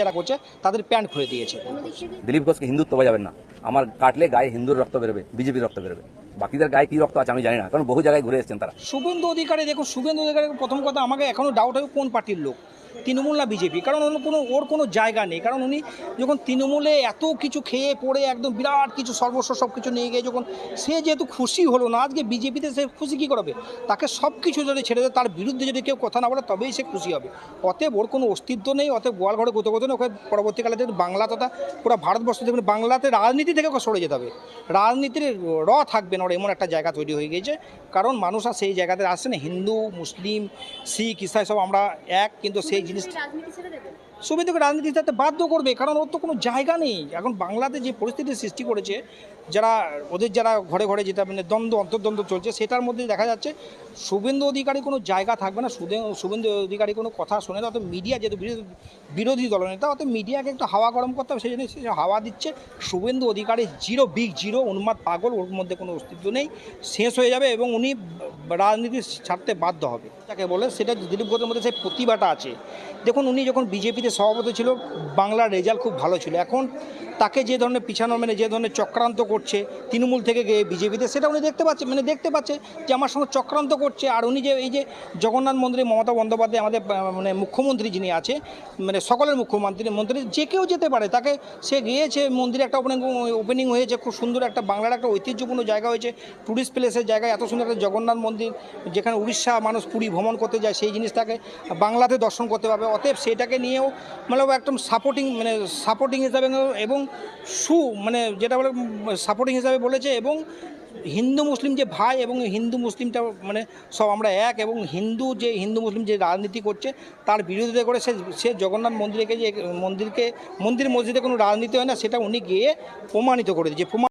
যারা করছে তাদের প্যান্ট খুলে দিয়েছে। দিলীপ ঘোষকে হিন্দুত্ব বোঝাবেন না। আমার কাটলে গায়ে হিন্দুর রক্ত বেরোবে বিজেপির রক্ত বেরোবে। বাকিদের গায়ে কি রক্ত আছে আমি জানি না কারণ বহু জায়গায় ঘুরে এসেছেন তারা। শুভেন্দু অধিকারী দেখুন শুভেন্দু অধিকারী প্রথম কথা আমাকে এখনও ডাউট হবে কোন পার্টির লোক? তৃণমূল না বিজেপি? কারণ ওর কোনো ওর কোনো জায়গা নেই। কারণ উনি যখন তৃণমূলে এত কিছু খেয়ে পড়ে, একদম বিরাট কিছু সর্বস্ব সব কিছু নিয়ে গিয়ে যখন সে যেহেতু খুশি হলো না, আজকে বিজেপিতে সে খুশি কী করবে? তাকে সব কিছু যদি ছেড়ে দেয়, তার বিরুদ্ধে যদি কেউ কথা না বলে, তবেই সে খুশি হবে। অতএব ওর কোনো অস্তিত্ব নেই। অতএব গোয়াল ঘরে গোতো ওকে পরবর্তীকালে দেখুন বাংলা তথা পুরো ভারতবর্ষ দেখুন বাংলাতে রাজনীতি থেকে ওকে সরে যেতে হবে। রাজনীতির র থাকবে না ওর, এমন একটা জায়গা তৈরি হয়ে গেছে কারণ মানুষ আর সেই জায়গাতে আসছে না। হিন্দু, মুসলিম, শিখ, ইসাই সব আমরা এক, কিন্তু সেই জিনিস রাজনীতি ছেড়ে দেবে? শুভেন্দুকে রাজনীতি করতে বাধ্য করবে, কারণ ওর তো কোনো জায়গা নেই। এখন বাংলাতে যে পরিস্থিতি সৃষ্টি করেছে, যারা, ওদের যারা ঘরে ঘরে যেটা মানে দ্বন্দ্ব, অন্তর্দ্বন্দ্ব চলছে, সেটার মধ্যে দেখা যাচ্ছে শুভেন্দু অধিকারী কোনো জায়গা থাকবে না শুভেন্দু অধিকারী কোনো কথা শোনে না অত মিডিয়া যেহেতু বিরোধী বিরোধী দলনেতা অত মিডিয়াকে একটু হাওয়া গরম করতে হবে, সেই জন্য সে হাওয়া দিচ্ছে। Suvendu Adhikari zero big, zero উন্মাদ পাগল, ওর মধ্যে কোনো অস্তিত্ব নেই, শেষ হয়ে যাবে এবং উনি রাজনীতি ছাড়তে বাধ্য হবে। তাকে বলে সেটা দিলীপ ঘোষের মধ্যে সেই প্রতিভাটা আছে। দেখুন, উনি যখন বিজেপিতে সভাপতি ছিল, বাংলার রেজাল্ট খুব ভালো ছিল। এখন তাকে যে ধরনের পিছানো মানে যে ধরনের চক্রান্ত করছে, তৃণমূল থেকে গিয়ে বিজেপিতে, সেটা উনি দেখতে পাচ্ছে মানে দেখতে পাচ্ছে যে আমার সঙ্গে চক্রান্ত করছে। আর উনি যে এই যে জগন্নাথ মন্দিরে মমতা বন্দ্যোপাধ্যায় আমাদের মানে মুখ্যমন্ত্রী যিনি আছে মানে সকলের মুখ্যমন্ত্রী, মন্ত্রী, যে কেউ যেতে পারে, তাকে সে গিয়েছে, মন্দিরে একটা ওপেনিং ওপেনিং হয়েছে, খুব সুন্দর একটা বাংলার একটা ঐতিহ্যপূর্ণ জায়গা হয়েছে ট্যুরিস্ট প্লেসের জায়গায়, এত সুন্দর একটা জগন্নাথ মন্দির, যেখানে উড়িষ্যা মানুষ পুরী ভ্রমণ করতে যায়, সেই জিনিসটাকে বাংলাতে দর্শন করতে পারবে। অতএব সেটাকে নিয়েও মানে একদম সাপোর্টিং মানে সাপোর্টিং হিসাবে এবং সু মানে যেটা বলে সাপোর্টিং হিসাবে বলেছে, এবং হিন্দু মুসলিম যে ভাই এবং হিন্দু মুসলিমটা মানে সব আমরা এক, এবং হিন্দু যে, হিন্দু মুসলিম যে রাজনীতি করছে, তার বিরোধিতা করে সে সে জগন্নাথ মন্দিরকে যে, মন্দিরকে, মন্দির মসজিদে কোনো রাজনীতি হয় না, সেটা উনি গিয়ে প্রমাণিত করে দিয়েছে।